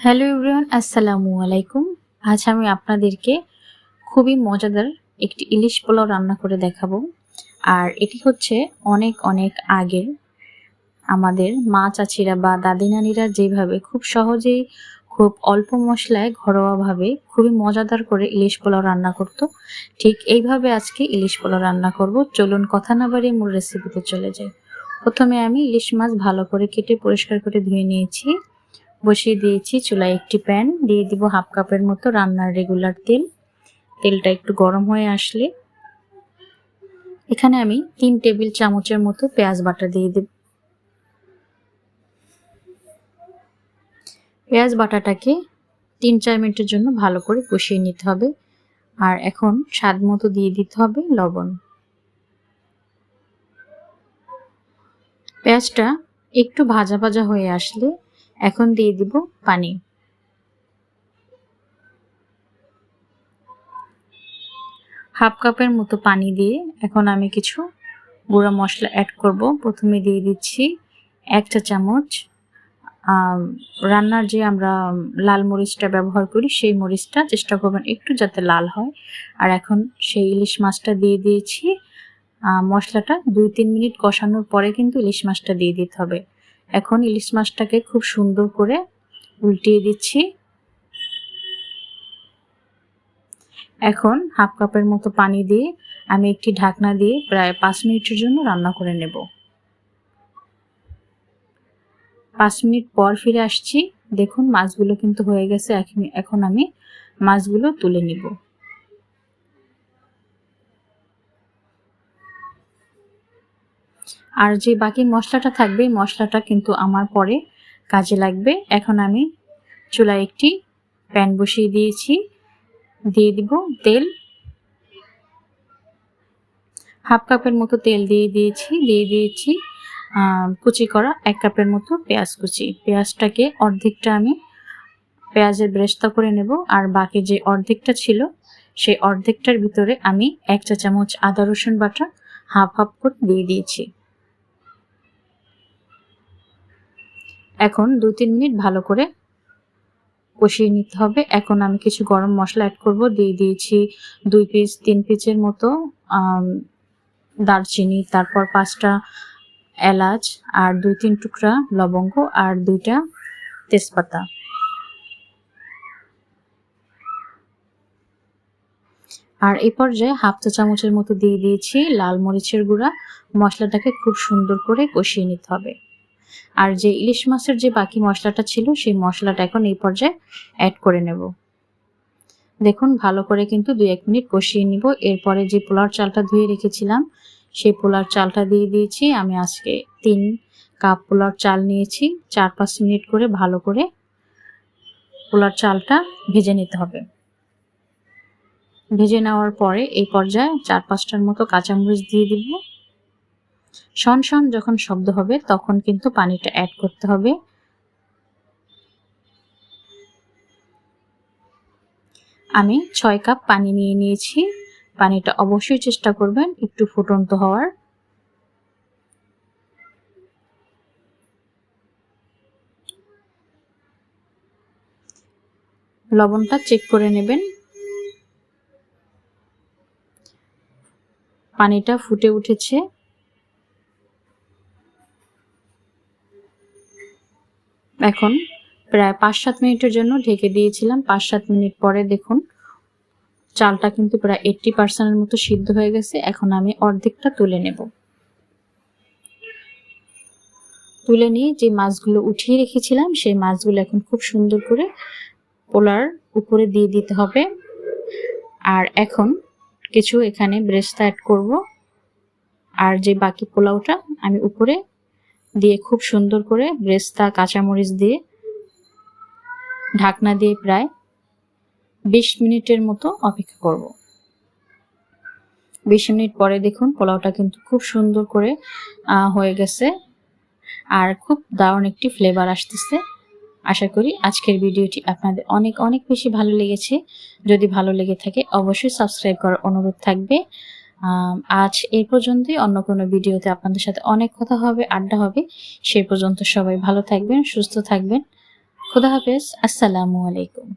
Hello everyone, আসসালামু আলাইকুম। আজ আমি আপনাদেরকে খুবই মজাদার একটি ইলিশ পোলাও রান্না করে দেখাবো। আর এটি হচ্ছে অনেক অনেক আগের আমাদের মা চাচিরা বা দাদি নানিরা যেভাবে খুব সহজেই খুব অল্প মশলায় ঘরোয়াভাবে খুবই মজাদার করে ইলিশ পোলাও রান্না করতো। ঠিক এইভাবে আজকে ইলিশ পোলাও রান্না করব। চলুন কথা না বাড়িয়ে মূল রেসিপিতে চলে যাই। প্রথমে আমি ইলিশ মাছ ভালো করে কেটে পরিষ্কার করে ধুয়ে নিয়েছি। বসিয়ে দিয়েছি চুলায় একটি প্যান। দিয়ে দিব হাফ কাপের মতো রান্নার রেগুলার তেল। তেলটা একটু গরম হয়ে আসলে এখানে আমি তিন টেবিল চামচের মতো পেঁয়াজ বাটা দিয়ে দেব। পেঁয়াজ বাটাটাকে তিন চার মিনিটের জন্য ভালো করে কষিয়ে নিতে হবে। আর এখন স্বাদ মতো দিয়ে দিতে হবে লবণ। পেঁয়াজটা একটু ভাজা ভাজা হয়ে আসলে এখন দিয়ে দিব পানি। হাফ কাপের মতো পানি দিয়ে এখন আমি কিছু গুঁড়া মশলা অ্যাড করব। প্রথমে দিয়ে দিচ্ছি এক চা চামচ রান্নার যে আমরা লাল মরিচটা ব্যবহার করি সেই মরিচটা চেষ্টা করবেন একটু যাতে লাল হয়। আর এখন সেই ইলিশ মাছটা দিয়ে দিয়েছি। মশলাটা দুই তিন মিনিট কষানোর পরে কিন্তু ইলিশ মাছটা দিয়ে দিতে হবে। এখন ইলিশ মাছটাকে খুব সুন্দর করে উল্টিয়ে দিচ্ছি। এখন হাফ কাপের মতো পানি দিয়ে আমি একটি ঢাকনা দিয়ে প্রায় পাঁচ মিনিটের জন্য রান্না করে নেব। পাঁচ মিনিট পর ফিরে আসছি। দেখুন, মাছগুলো কিন্তু হয়ে গেছে। এখন আমি মাছগুলো তুলে নিব। আর যে বাকি মশলাটা থাকবে মশলাটা কিন্তু আমার পরে কাজে লাগবে। এখন আমি চুলায় একটি প্যান বসিয়ে দিয়েছি। দিয়ে দিব তেল। হাফ কাপের মতো তেল দিয়ে দিয়েছি দিয়ে দিয়েছি কুচি করা এক কাপের মতো পেঁয়াজ কুচি। পেঁয়াজটাকে অর্ধেকটা আমি পেঁয়াজের ব্রেস্তা করে নেব আর বাকি যে অর্ধেকটা ছিল, সেই অর্ধেকটার ভিতরে আমি এক চা চামচ আদা রসুন বাটা হাফ হাফ করে দিয়ে দিয়েছি। এখন দু তিন মিনিট ভালো করে কষিয়ে নিতে হবে। এখন আমি কিছু গরম মশলা অ্যাড করব। দিয়ে দিয়েছি দুই পিস তিন পিসের মতো দারচিনি, তারপর পাঁচটা এলাচ আর দুই তিন টুকরা লবঙ্গ আর দুইটা তেজপাতা। আর এই পর্যায়ে হাফ চা চামচের মতো দিয়ে দিয়েছি লাল মরিচের গুঁড়া। মশলাটাকে খুব সুন্দর করে কষিয়ে নিতে হবে। আর যে ইলিশ মাছের যে বাকি মশলাটা ছিল, সেই মশলাটা এখন এই পর্যায়ে অ্যাড করে নেব। দেখুন, ভালো করে কিন্তু দুই এক মিনিট কষিয়ে নিব। এরপরে যে পোলার চালটা ধুয়ে রেখেছিলাম, সেই পোলার চালটা দিয়ে দিয়েছি। আমি আজকে তিন কাপ পোলার চাল নিয়েছি। চার পাঁচ মিনিট করে ভালো করে পোলার চালটা ভেজে নিতে হবে। ভেজে নেওয়ার পরে এই পর্যায়ে চার পাঁচটার মতো কাঁচামরিচ দিয়ে দিব। শন শন যখন শব্দ হবে, তখন কিন্তু পানিটা অ্যাড করতে হবে। আমি ছয় কাপ পানি নিয়ে নিয়েছি। পানিটা অবশ্যই চেষ্টা করবেন একটু ফুটন্ত হওয়ার। লবণটা চেক করে নেবেন। পানিটা ফুটে উঠেছে। এখন প্রায় পাঁচ সাত মিনিটের জন্য ঢেকে দিয়েছিলাম। পাঁচ সাত মিনিট পরে দেখুন, চালটা কিন্তু প্রায় এইট্টি পার্সেন্টের মতো সিদ্ধ হয়ে গেছে। এখন আমি অর্ধেকটা তুলে নেব। তুলে নিয়ে যে মাছগুলো উঠিয়ে রেখেছিলাম, সেই মাছগুলো এখন খুব সুন্দর করে পোলার উপরে দিয়ে দিতে হবে। আর এখন কিছু এখানে ব্রেস্তা অ্যাড করব। আর যে বাকি পোলাওটা আমি উপরে দিয়ে খুব সুন্দর করে ব্রেস্তা কাঁচামরিচ দিয়ে ঢাকনা দিয়ে প্রায় বিশ মিনিটের মতো অপেক্ষা করব। বিশ মিনিট পরে দেখুন পোলাওটা কিন্তু খুব সুন্দর করে হয়ে গেছে। আর খুব দারুণ একটি ফ্লেভার আসতেছে। আশা করি আজকের ভিডিওটি আপনাদের অনেক অনেক বেশি ভালো লেগেছে। যদি ভালো লেগে থাকে অবশ্যই সাবস্ক্রাইব করার অনুরোধ থাকবে। আজ এই পর্যন্তই। অন্য কোনো ভিডিওতে আপনাদের সাথে অনেক কথা হবে, আড্ডা হবে। সেই পর্যন্ত সবাই ভালো থাকবেন, সুস্থ থাকবেন। খুদা হাফেজ। আসসালামু আলাইকুম।